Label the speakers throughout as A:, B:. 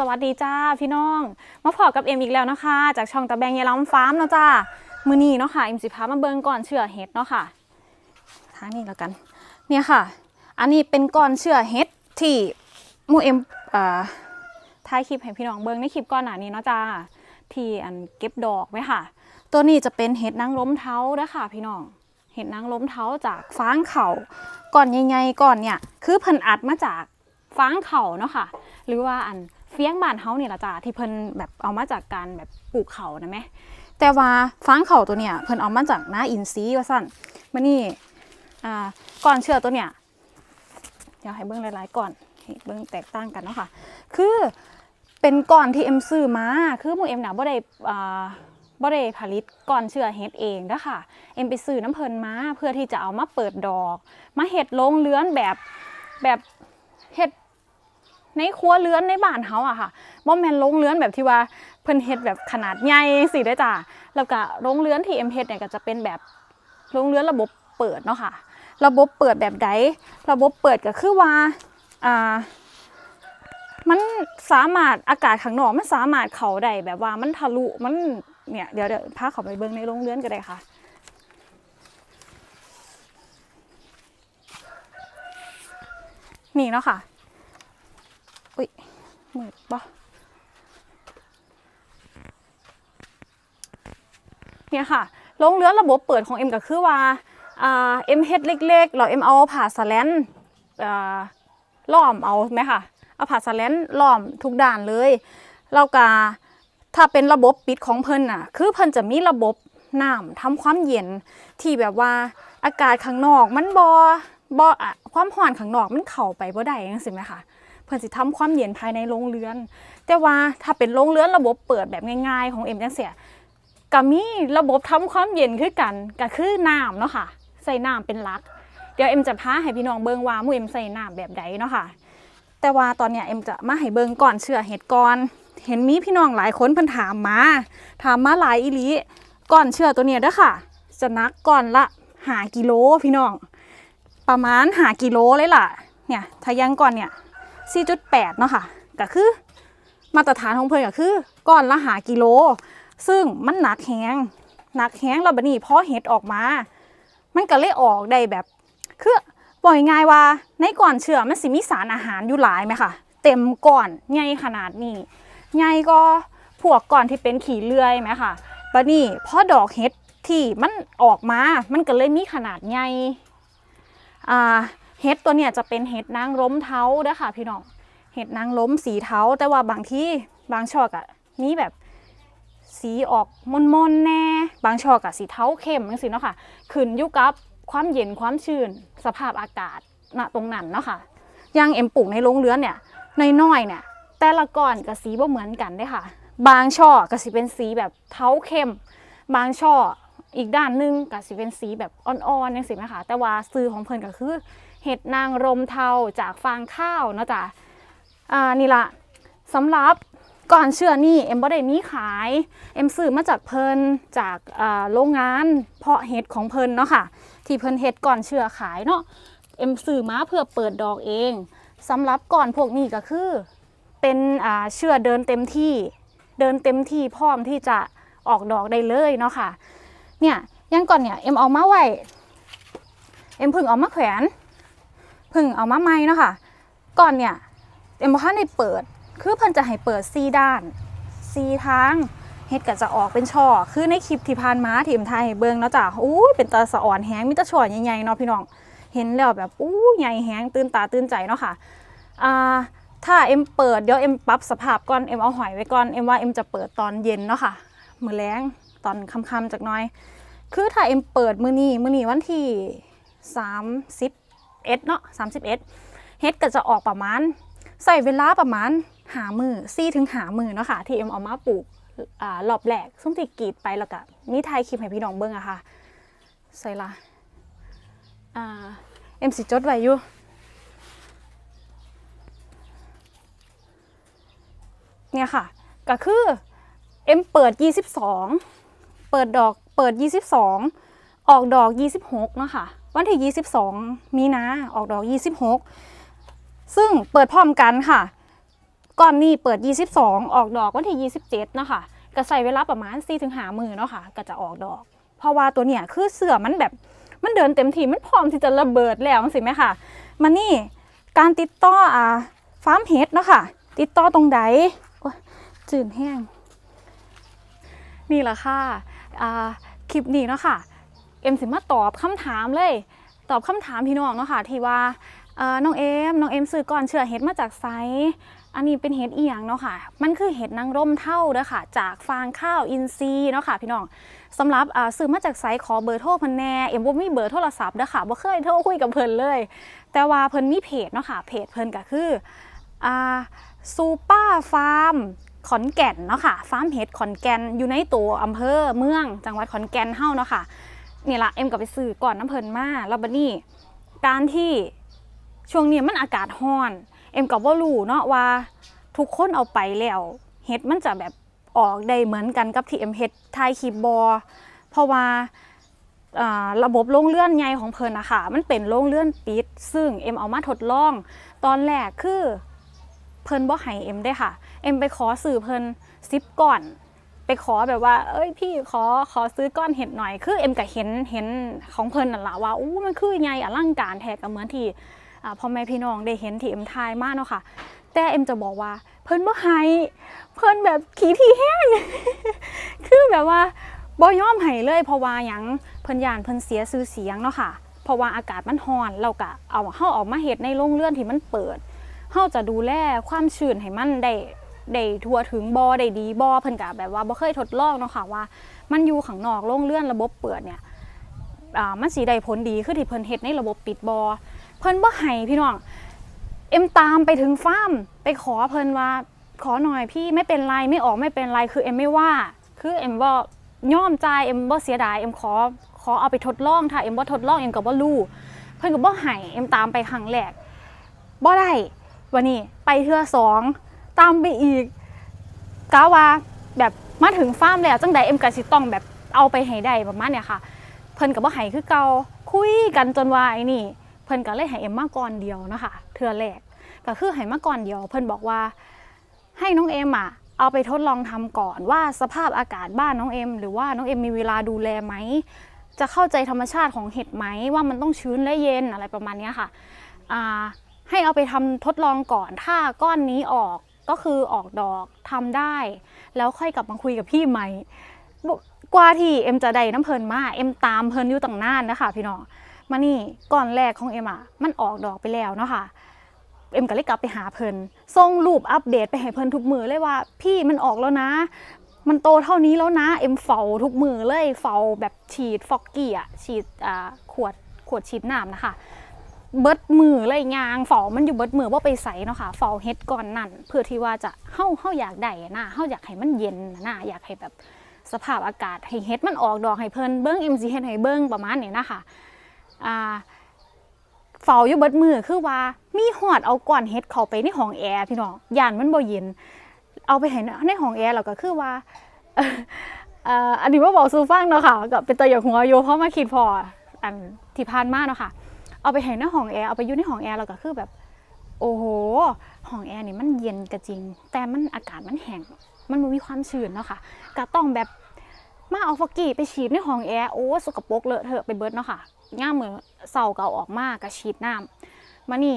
A: สวัสดีจ้าพี่น้อง มาพอกับเอ็มอีกแล้วนะคะ จากช่องตะแบงยายล้ำฟาร์มเนาะจ้ามือนี้เนาะค่ะเอ็มสิพามาเบิงก่อนเชื่อเห็ดเนาะค่ะทางนี้แล้วกัน เนี่ยค่ะ อันนี้เป็นก้อนเชื่อเห็ดที่มูเอ็มอ่าถ่ายคลิปให้พี่น้องเบิงในคลิปก่อนหน้านี้เนาะจ้าที่อันเก็บดอกไว้ค่ะ ตัวนี้จะเป็นเห็ดนางล้มเท้าเด้อค่ะพี่น้องเห็ดนางล้มเท้าจากฟางเขาก่อนใหญ่ๆก่อนเนี่ยคือเพิ่นอัดมาจากฟางเข่าเนาะค่ะ หรือว่าอัน เฟี้ยงบ้านเฮานี่ละจ้าที่เพิ่นแบบเอามาจากการแบบปลูกเขานะแม่แต่ว่าฟางเขาตัวเนี่ยเพิ่นเอามาจากน้าอินทรีว่าซั่นมานี่อ่าก่อนเชื่อตัวเนี่ยเดี๋ยวให้เบิ่งหลายๆก่อนให้เบิ่งแตกต่างกันเนาะค่ะ คือเป็นก่อนที่เอ็มซื้อมาคือมูเอ็มน่ะบ่ได้อ่าบ่ได้ผลิตก่อนเชื่อเฮ็ดเองเด้ค่ะเอ็มไปซื้อน้ำเพิ่นมาเพื่อที่จะเอามาเปิดดอก มาเฮ็ดลงเลื้อนแบบแบบเฮ็ด ในครัวเรือนในบ้านเฮาอะค่ะบ่แม่นโรงเรือนแบบที่ว่าเพิ่นเฮ็ดแบบขนาดใหญ่สิได้จ้ะแล้วก็โรงเรือนที่เอ็มเฮ็ดเนี่ยก็จะเป็นแบบโรงเรือนระบบเปิดเนาะค่ะ ระบบเปิดแบบใดระบบเปิดก็คือว่าอ่ามันสามารถอากาศข้างนอกมันสามารถเข้าได้แบบว่ามันทะลุมันเนี่ยเดี๋ยวเดี๋ยวพาเข้าไปเบิ่งในโรงเรือนก็ได้ค่ะนี่เนาะค่ะ มืดปะเนี่ยค่ะลงเรือระบบเปิดของเอ็มก็คือว่าเอ็มเฮ็ดเล็กๆเราเอ็มเอาผ่าสแลนอ่าล้อมเอาไหมค่ะเอาผ่าสแลนล้อมทุกด่านเลยเราก็ถ้าเป็นระบบปิดของเพิ่นน่ะ คือเพิ่นจะมีระบบน้ำทำความเย็นที่แบบว่าอากาศข้างนอกมันบอบอะความร้อนข้างนอกมันเข้าไปบ่ได้จังซี่ไหมคะ เพื่อสิทำความเย็นภายในโรงเรือน แต่ว่าถ้าเป็นโรงเรือนระบบเปิดแบบง่าย ๆ ของเอ็มจังเสียก็มีระบบทำความเย็นคือกันก็คือน้ำเนาะค่ะ ใส่น้ำเป็นหลัก เดี๋ยวเอ็มจะพาให้พี่น้องเบิ่งว่ามู่เอ็มใส่น้ำแบบใดเนาะค่ะ แต่ว่าตอนเนี้ยเอ็มจะมาให้เบิ่งก่อนเชื่อเห็ดก่อนเห็นมีพี่น้องหลายคนเพิ่นถามมา ถามมาหลายอีลีก่อนเชื่อตัวเนี้ยเด้อค่ะจะนักก่อนละหากิโลพี่น้อง ประมาณหากิโลเลยล่ะ เนี่ยถ้ายังก่อนเนี่ย 4.8 เนาะค่ะก็คือมาตรฐานของเพิ่นก็คือก้อนละหากิโล ซึ่งมันหนักแฮงหนักแฮงแล้วบัดนี้พอเห็ดออกมา มันก็เลยออกได้แบบ คือปล่อยง่ายว่าในก่อนเชื่อมันสิมีสารอาหารอยู่หลายไหมค่ะ เต็มก่อนใหญ่ขนาดนี้ใหญ่ก็พวกก่อนที่เป็นขี่เลื่อยไหมค่ะบัดนี้พอดอกเห็ดที่มันออกมา มันก็เลยมีขนาดใหญ่อ่า เห็ดตัวเนี่ยจะเป็นเห็ดนางล้มเท้าเด้อค่ะ พี่น้องเห็ดนางล้มสีเท้า แต่ว่าบางที่บางช่อกอะมีแบบสีออกมนๆแน่ บางช่อกอะสีเท้าเข้มจังซี่เนาะค่ะขึ้นอยู่กับความเย็นความชื้นสภาพอากาศณตรงนั้นเนาะค่ะยังเอ็มปลูกในโรงเรือนเนี่ยในน้อยเนี่ย แต่ละก้อนกับสีบ่เหมือนกันเด้ค่ะ บางช่อก็สิเป็นสีแบบเท้าเข้ม บางช่ออีกด้านหนึงก็สิเป็นสีแบบอ่อนๆจังซี่นะคะแต่ว่าซื้อของเพิ่นก็คือ เห็ดนางรมเทาจากฟางข้าวเนาะจ๊ะอ่านี่ละสำหรับก่อนเชื่อนี่เอ็มบ่ได้มีขายเอ็มซื้อมาจากเพิ่นจากโรงงานเพาะเห็ดของเพิ่นเนาะค่ะ ที่เพิ่นเห็ดก่อนเชื่อขายเนาะเอ็มซื้อมาเพื่อเปิดดอกเองสำหรับก่อนพวกนี้ก็คือ เป็นเชื่อเดินเต็มที่เดินเต็มที่พร้อมที่จะออกดอกได้เลยเนาะค่ะเนี่ยยังก่อนเนี่ยเอ็มเอามาไว้เอ็มพิ่งเอามาแขวน พิ่งเอามาใหม่เนาะค่ะก่อนเนี่ยเอ็มบอกว่าในเปิด คือเพิ่นจะให้เปิดซีด้านซีทางเฮ็ดก็จะออกเป็นช่อ คือในคลิปที่ผ่านมาที่มถ่ายเบิ่งเนาะจ้ะอู้ยเป็นตาสะอ่อนแฮงมีต่ช่อใหญ่ๆเนาะพี่น้อง เห็นแล้วแบบอู้ใหญ่แฮงตื่นตาตื่นใจเนาะค่ะอ่าถ้าเอ็มเปิดเดี๋ยวเอ็มปรับสภาพก่อนเอ็มเอาหอยไว้ก่อนเอ็มว่าเอ็มจะเปิดตอนเย็นเนาะค่ะมื้อแรงตอนค่ำๆจักน่อย คือถ้าเอ็มเปิดมื้อนี้มื้อนี้วันที่30 เอ็ดเนาะสามสิบเอ็ดเฮ็ดก็จะออกประมาณใส่เวลาประมาณหามือซี่ถึงหามือเนาะค่ะที่เอ็มเอามาปลูกอ่ารอบแรกส้มที่กีดไปแล้วก็มีถ่ายคลิปให้พี่น้องเบิ่งอะค่ะใส่ละอ่าเอ็มสิจดไว้อยู่เนี่ยค่ะก็คือเอ็มเปิด 22 เปิดดอกเปิด 22 ออกดอก 26เนาะค่ะ วันที่ 22 มีนาออกดอก 26 ซึ่งเปิดพร้อมกันค่ะ ก่อนนี้เปิด 22 ออกดอกวันที่ 27เนาะค่ะก็ใส่เวลาประมาณ4ถึง5มือเนาะค่ะก็จะออกดอก เพราะว่าตัวเนี้ยคือเสือมันแบบมันเดินเต็มที่มันพร้อมที่จะระเบิดแล้วสิไหมค่ะมานี่การติดต่ออ่าฟาร์มเฮดเนาะค่ะ ติดต่อตรงใดโอ๊ยจืดแห้ง นี่แหละค่ะคลิปนี้เนาะค่ะ เอ็มสิมาตอบคำถามเลย ตอบคำถามพี่น้องเนาะค่ะที่ว่าน้องเอ็มน้องเอ็มซื้อก่อนเชื่อเห็ดมาจากไซอันนี้เป็นเห็ดอียงเนาะค่ะ มันคือเห็ดนางร่มเท่าเด้อค่ะ จากฟางข้าวอินทรีย์เนาะค่ะพี่น้องสำหรับซื้อมาจากไซขอเบอร์โทรเพิ่นแหน่เอ็มบ่มีเบอร์โทรศัพท์เด้อค่ะบ่เคยโทรคุยกับเพิ่นเลย แต่ว่าเพิ่นมีเพจเนาะค่ะ เพจเพิ่นก็คืออ่าซูเปอร์ฟาร์มขอนแก่นเนาะค่ะ ฟาร์มเห็ดขอนแก่นอยู่ในตัวอำเภอเมืองจังหวัดขอนแก่นเฮาเนาะค่ะ นี่ละเอ็มก็ไปซื้อก่อนน้ำเพลินมาแล้วบัดนี้การที่ช่วงนี้มันอากาศร้อน เอ็มก็บ่รู้เนาะว่าทุกคนเอาไปแล้วเฮ็ดมันจะแบบออกได้เหมือนกันกับที่เอ็มเฮ็ดทายคลิปบอเพราะว่าระบบโรงเลื่อนใหญ่ของเพิ่นอะค่ะมันเป็นโรงเลื่อนปิด ซึ่งเอ็มเอามาทดลอง ตอนแรกคือเพิ่นบ่ให้เอ็มได้ค่ะ เอ็มไปขอซื้อเพิ่นซิปก่อน ไปขอแบบว่า เอ้ยพี่ขอขอซื้อก้อนเห็ดหน่อย คือเอ็มก็เห็นเห็นของเพิ่นน่ะล่ะว่าอู้มันคือไงอลังการแท้กับเหมือนที่พ่อแม่พี่น้องได้เห็นที่เอ็มทายมากเนาะค่ะ แต่เอ็มจะบอกว่าเพิ่นบ่ให้เพิ่นแบบขี้ที่แห้งคือแบบว่าบ่ยอมให้เลยเพราะว่าหยังเพิ่นย่านเพิ่นเสียชื่อเสียงเนาะค่ะ เพราะว่าอากาศมันร้อนเราก็เอาเฮาออกมาเฮ็ดในโรงเรือนที่มันเปิดเฮาจะดูแลความชื้นให้มันได้ ได้ทั่วถึงบอได้ดีบอเพิ่นกะแบบว่าบ่เคยทดลองเนาะค่ะว่า มันอยู่ข้างนอกโล่งเลื่อนระบบเปิดเนี่ยอ่ามันสีได้ผลดีคือที่เพิ่นเฮ็ดในระบบปิดบอเพิ่นบ่ให้พี่น้องเอ็มตามไปถึงฟาร์มไปขอเพิ่นว่าขอหน่อยพี่ไม่เป็นไรไม่ออกไม่เป็นไรคือเอ็มไม่ว่า คือเอ็มบ่ย่อมใจเอ็มบ่เสียดายเอ็มขอขอเอาไปทดลองถ้าเอ็มบ่ทดลองเอ็มก็บ่รู้เพิ่นก็บ่ให้เอ็มตามไปครั้งแรกบ่ได้วันนี้ไปเทื่อสอง ตามไปอีกกาว่าแบบมาถึงฟาร์มแล้วจังใดเอ็มกะสิต้องแบบเอาไปให้ได้ประมาณเนี่ยค่ะ เพิ่นก็บ่ให้คือเก่าคุยกันจนว่าไอ้นี่ เพิ่นก็เลยให้เอ็มมาก่อนเดียวนะคะเทื่อแรกก็คือให้มาก่อนเดียว เพิ่นบอกว่าให้น้องเอ็มอะเอาไปทดลองทำก่อนว่าสภาพอากาศบ้านน้องเอ็มหรือว่าน้องเอ็มมีเวลาดูแลไหมจะเข้าใจธรรมชาติของเห็ดไหมว่ามันต้องชื้นและเย็นอะไรประมาณนี้ค่ะให้เอาไปทำทดลองก่อนถ้าก้อนนี้ออก ก็คือออกดอกทำได้ แล้วค่อยกลับมาคุยกับพี่ใหม่กว่าที่เอ็มจะได้น้ำเพลินมาเอ็มตามเพลินอยู่ตั้งนานนะคะพี่น้องมานี่ก่อนแรกของเอ็มอะมันออกดอกไปแล้วเนาะค่ะเอ็มก็เลยกลับไปหาเพลินส่งรูปอัปเดตไปให้เพลินทุกมือเลยว่า พี่มันออกแล้วนะ มันโตเท่านี้แล้วนะ เอ็มเฝ้าทุกมือเลยเฝ้าแบบฉีดฟอกกี้อะฉีดอ่าขวดขวดฉีดน้ำนะคะ เบิดมือเลยยางฝ้ามันอยู่เบิดมือว่าไปใส่เนาะค่ะฝ้าเฮ็ดก่อนนั่นเพื่อที่ว่าจะเฮาเฮาอยากได้นะเฮาอยากให้มันเย็นนะนะอยากให้แบบสภาพอากาศให้เฮ็ดมันออกดอกให้เพิ่นเบิ่ง MC เฮ็ดให้เบิ่งประมาณนี้นะคะอ่าเฝ้าอยู่เบิดมือคือว่ามีหอดเอาก้อนเฮ็ดเข้าไปในห้องแอร์พี่น้องย่านมันบ่เย็น เอาไปให้ในห้องแอร์แล้วก็คือว่าอันนี้ว่าบอกซูฟังเนาะค่ะก็เป็นตัวอย่างหัวโยเพราะมาคิดพออันที่ผ่านมาเนาะค่ะ เอาไปให้ในห้องแอร์เอาไปอยู่ในห้องแอร์แล้วก็คือแบบ โอ้โหห้องแอร์นี่มันเย็นก็จริง แต่มันอากาศมันแห้งมันมีความชื้นเนาะค่ะก็ต้องแบบมาเอาฟอกกี้ไปฉีดในห้องแอร์โอ้สกปรกเลอะเทอะไปเบิดเนาะค่ะง่ามมือเสาเก่าออกมากก็ฉีดน้ำมานี่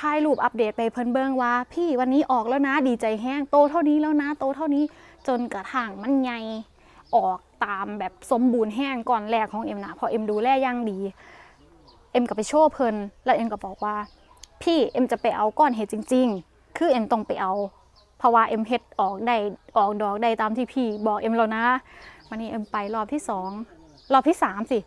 A: ถ่ายรูปอัปเดตไปเพิ่นเบิ่งว่า พี่วันนี้ออกแล้วนะดีใจแห้งโตเท่านี้แล้วนะ โตเท่านี้จนกระทั่งมันใหญ่ออกตามแบบสมบูรณ์แห้งก่อนแรกของเอ็มนะพอเอ็มดูแลอย่างดี เอ็มก็ไปโชว์เพิ่นแล้วเอ็มก็บอกว่า พี่เอ็มจะไปเอาก้อนเห็ดจริง ๆ คือเอ็มต้องไปเอาเพราะว่าเอ็มเฮ็ดออกได้ออกดอกได้ตามที่พี่บอกเอ็มแล้วนะวันนี้เอ็มไปรอบที่สองรอบที่สามสิ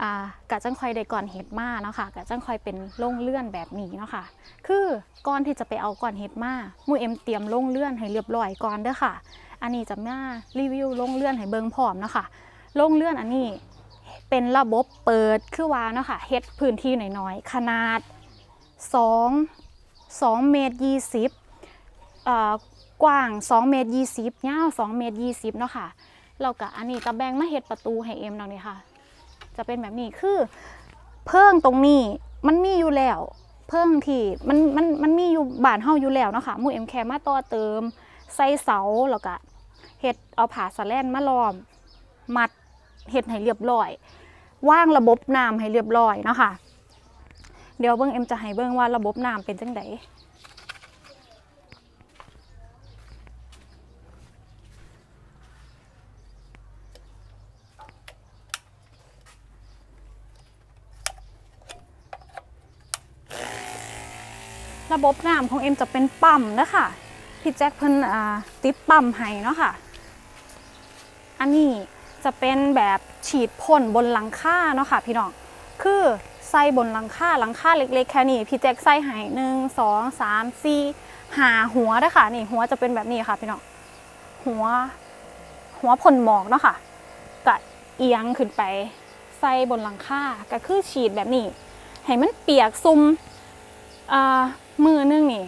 A: อ่ากะจังคอยได้ก่อนเห็ดมาเนาะค่ะกะจังคอยเป็นโล่งเลื่อนแบบนี้เนาะค่ะ คือก่อนที่จะไปเอาก่อนเห็ดมามูเอ็มเตรียมโล่งเลื่อนให้เรียบร้อยก่อนเด้อค่ะ อันนี้จะมารีวิวโล่งเลื่อนให้เบิ่งพร้อมเนาะค่ะโล่งเลื่อนอันนี้ เป็นระบบเปิดคือว่าเนาะค่ะเฮ็ดพื้นที่น่อยๆ ขนาด 2 2เมตร20เอ่อกว้าง 2 เมตร20ยาว 2 เมตร20เนาะค่ะแล้วก็อันนี้ก็แบ่งมาเฮ็ดประตูให้เอ็มดังนี้ค่ะ จะเป็นแบบนี้คือ เพิ่งตรงนี้มันมีอยู่แล้ว เพลิงที่มันมันมันมีอยู่บ้านเฮาอยู่แล้วเนาะค่ะหมู่เอ็มแคมาต่อเติม ใส่เสาแล้วก็เฮ็ดเอาผ้าสะแลนมาล้อม มัด เฮ็ดให้เรียบร้อย ว่างระบบน้ำให้เรียบร้อยเนาะค่ะ เดี๋ยวเบิ่งเอ็มจะให้เบิ่งว่าระบบน้ำเป็นจังไดระบบน้ำของเอ็มจะเป็นปั๊มนะคะพี่แจ็คเพิ่นติดปั๊มให้เนาะค่ะ อันนี้ จะเป็นแบบฉีดพ่นบนหลังคาเนาะค่ะพี่น้องคือใส่บนหลังคาหลังคาเล็กๆแค่นี้พี่แจ็คใส่ให้หนึ่งสองสามสี่หาหัวด้อค่ะนี่หัวจะเป็นแบบนี้ค่ะพี่น้องหัว หัวพ่นหมอกเนาะค่ะกะเอียงขึ้นไปใส่บนหลังคาก็คือฉีดแบบนี้ให้มันเปียกซุมมือนึงนี่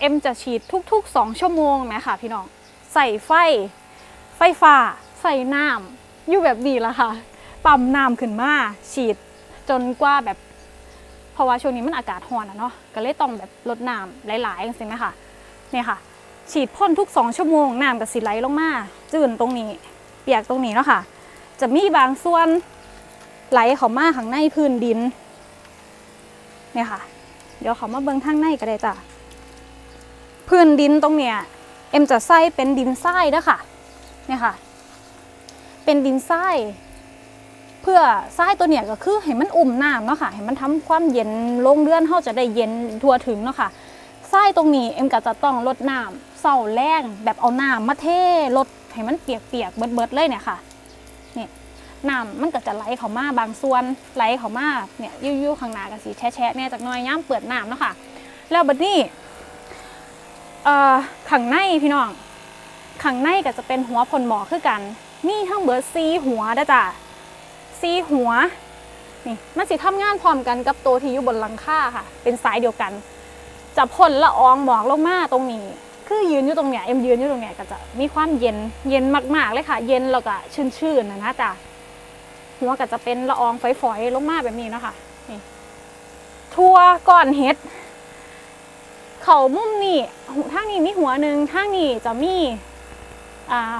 A: เอ็มจะฉีดทุกๆ2ชั่วโมงไหมค่ะพี่น้องใส่ไฟไฟฟ้า ใส่น้ำอยู่แบบนี้ละค่ะ ปั๊มน้ำขึ้นมาฉีดจนกว่าแบบเพราะว่าช่วงนี้มันอากาศร้อนอะเนาะก็เลยต้องแบบลดน้ำหลายๆจังซี่ไหมค่ะเนี่ยค่ะ ฉีดพ่นทุก2ชั่วโมงน้ำก็สิไหลลงมาจืนตรงนี้ เปียกตรงนี้เนาะค่ะ จะมีบางส่วนไหลเข้ามาข้างในพื้นดินเนี่ยค่ะ เดี๋ยวเขามาเบิ่งทางในก็ได้จ้ะพื้นดินตรงเนี้ยเอ็มจะใส่เป็นดินทรายด้อค่ะเนี่ยค่ะ เป็นดินทรายเพื่อทรายตัวเนี้ยก็คือให้มันอุ่มน้ำเนาะค่ะให้มันทำความเย็นลงเรือนเฮาจะได้เย็นทั่วถึงเนาะค่ะทรายตรงนี้เอ็มก็จะต้องลดน้ำเศร้าแรงแบบเอาน้ำมาเทลดให้มันเปียกๆเบิดๆเลยเนี่ยค่ะเนี่ยน้ำมันก็จะไหลเข้ามาบางส่วนไหลเข้ามาเนี่ยยู่ๆข้างหน้าก็สิแฉะๆเนี่ยจากน้อยย่ำเปิดน้ำเนาะค่ะแล้วบัดนี้เอ่อขังในพี่น้องขังในก็จะเป็นหัวผลหมอคือกัน มีทั้งเบิดซีหัวได้จ้ะซีหัวนี่มันสิทำงานพร้อมกันกับตัวที่อยู่บนหลังคาค่ะ เป็นสายเดียวกัน จะพ่นละอองหมอกลงมาตรงนี้ คือยืนอยู่ตรงเนี้ยเอ็มยืนอยู่ตรงเนี้ยก็จะมีความเย็นเย็นมากๆเลยค่ะ เย็นแล้วก็ชื้นๆนะนะจ้ะหัวก็จะเป็นละอองฝอยๆลงมาแบบนี้เนาะคะนี่ทั่วก้อนเห็ดเขามุมนี่ทางนี้มีหัวหนึ่งทางนี้จะมี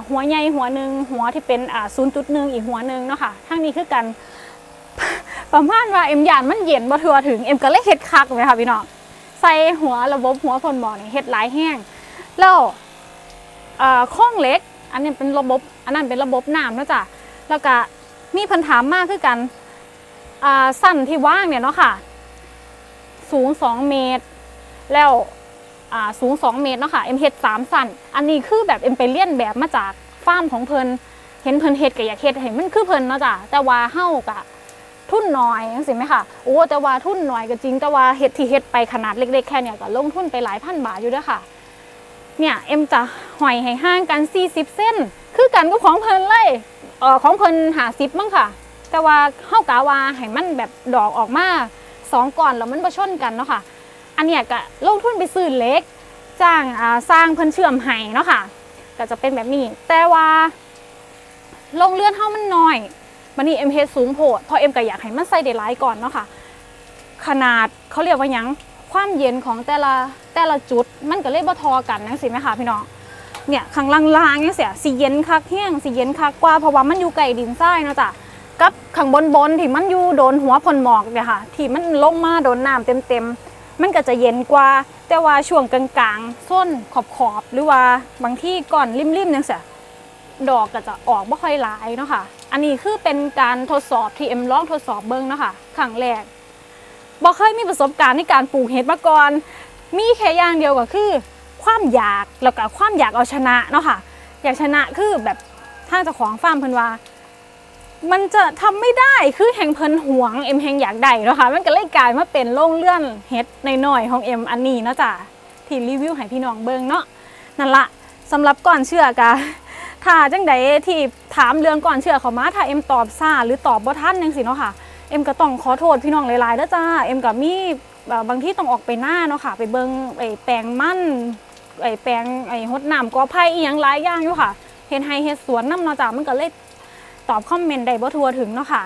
A: หัวใหญ่หัวหนึ่งหัวที่เป็นอ่าศูนย์จุดหนึ่งอีกหัวหนึ่งเนาะค่ะทางนี้คือกันประมาณว่าเอ็มยานมันเย็นบ่ทัวถึงเอ็มก็เลยเฮ็ดคักเลยค่ะพี่น้องใส่หัวระบบหัวพ่นหมอนี่เฮ็ดหลายแห้งแล้วอ่าข้องเล็ก อันนี้เป็นระบบอันนั้นเป็นระบบน้ำเนาะจ้ะแล้วก็มีปัญหามากคือกันอ่าสั้นที่ว่างเนี่ยเนาะค่ะ สูง 2 เมตร แล้ว สูง 2 เมตรเนาะค่ะเอ็มเฮ็ดสามสั้นอันนี้คือแบบเอ็มไปเลียนแบบมาจากฟาร์มของเพิ่นเห็นเพิ่นเฮ็ดก็อยากเฮ็ดเห็นมันคือเพิ่นเนาะจ้ะแต่ว่าเฮากะทุนน้อยจังซี่ไหมค่ะโอ้แต่ว่าทุนน้อยก็จริง แต่ว่าเฮ็ดที่เฮ็ดไปขนาดเล็ก ๆ แค่เนี้ยก็ลงทุนไปหลายพันบาทอยู่ด้อค่ะเนี่ยเอ็มจะหอยให้ห่างกัน 40 เส้น คือกันกับของเพิ่นเลยเออของเพิ่นหาสิบมั้งค่ะ แต่ว่าเฮากะว่าให้มันแบบดอกออกมาสองก่อนแล้วมันบ่ชนกันเนาะค่ะ อันเนี้ยก็ลงทุนไปซื้อเล็กจ้างสร้างเพิ่นเชื่อมให้เนาะค่ะ ก็จะเป็นแบบนี้ แต่ว่าลงเลื่อนเฮามันน้อยมันนี่เอ็มเฮสูงโพดพอเอ็มก็อยากให้มันใส่ได้หลายก่อนเนาะค่ะ ขนาดเขาเรียกว่ายังความเย็นของแต่ละแต่ละจุดมันก็เลยบ่ทอกันจังซี่ไหมคะพี่น้องเนี่ยข้างล่างๆจังซี่สิเย็นคักแห้งสิเย็นคักกว่าเพราะว่ามันอยู่ใกล้ดินทรายเนาะจ้ะกับข้างบนบนๆที่มันอยู่โดนหัวพ่นหมอกเนี่ยค่ะ ที่มันลงมาโดนน้ำเต็มๆ มันก็จะเย็นกว่า แต่ว่าช่วงกลางๆส้นขอบขอบๆหรือว่าบางที่ก่อนริมๆเนี่ยเสียดอกก็จะออกไม่ค่อยหลายเนาะค่ะ อันนี้คือเป็นการทดสอบที่เอ็มลองทดสอบเบิ้งเนาะค่ะครั้งแรกบ่เคยมีประสบการณ์ในการปลูกเห็ดมาก่อน มีแค่อย่างเดียวก็คือ ความอยากแล้วก็ความอยากเอาชนะเนาะค่ะ อยากชนะคือแบบทางเจ้าของฟาร์มเพิ่นว่า มันจะทำไม่ได้คือแห่งเพิ่นหวงเอ็มแห่งอยากได้เนาะค่ะมันก็เลยกลายมาเป็นโรงเลื่อนเฮ็ดในหน่อยของเอ็มอันนี้เนาะจ้ะที่รีวิวให้พี่น้องเบิ่งเนาะนั่นละสำหรับก่อนเชื่อกะถ้าจังใดที่ถามเรื่องก่อนเชื่อเขามาถ้าเอ็มตอบซ่าหรือตอบบ่ทันจังซี่เนาะค่ะเอ็มก็ต้องขอโทษพี่น้องหลายๆเด้อจ้าเอ็มก็มีบางที่ต้องออกไปหน้าเนาะค่ะ ไปเบิ่งไอ้แปลงมั่นไอ้แปลงไอ้หดน้ำกอไผ่อีหยังหลายอย่างอยู่ค่ะเฮ็ดให้เฮ็ดสวนนำเนาะจ้ะมันก็เลย ตอบคอมเมนต์ได้บ่ทั่วถึงเนาะค่ะ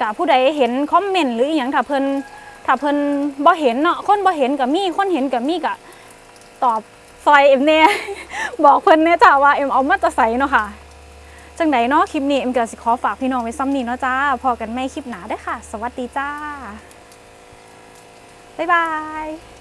A: กับผู้ใดเห็นคอมเมนต์หรืออหย่างถ้าเพิ่นถ้าเพิ่นบ่เห็นเนาะคนบ่เห็นก็มีคนเห็นก็มีก็ตอบซอยเอ็มแน่บอกเพิ่นแน่จ้าว่าเอ็มเอามาจะใส่เนาะค่ะจังไดเนาะคลิปนี้เอ็มก็สิขอฝากพี่น้องไว้ซ้ำนี้เนาะจ้าพอกันไม่คลิปหนาเด้ค่ะ สวัสดีจ้าบ๊ายบาย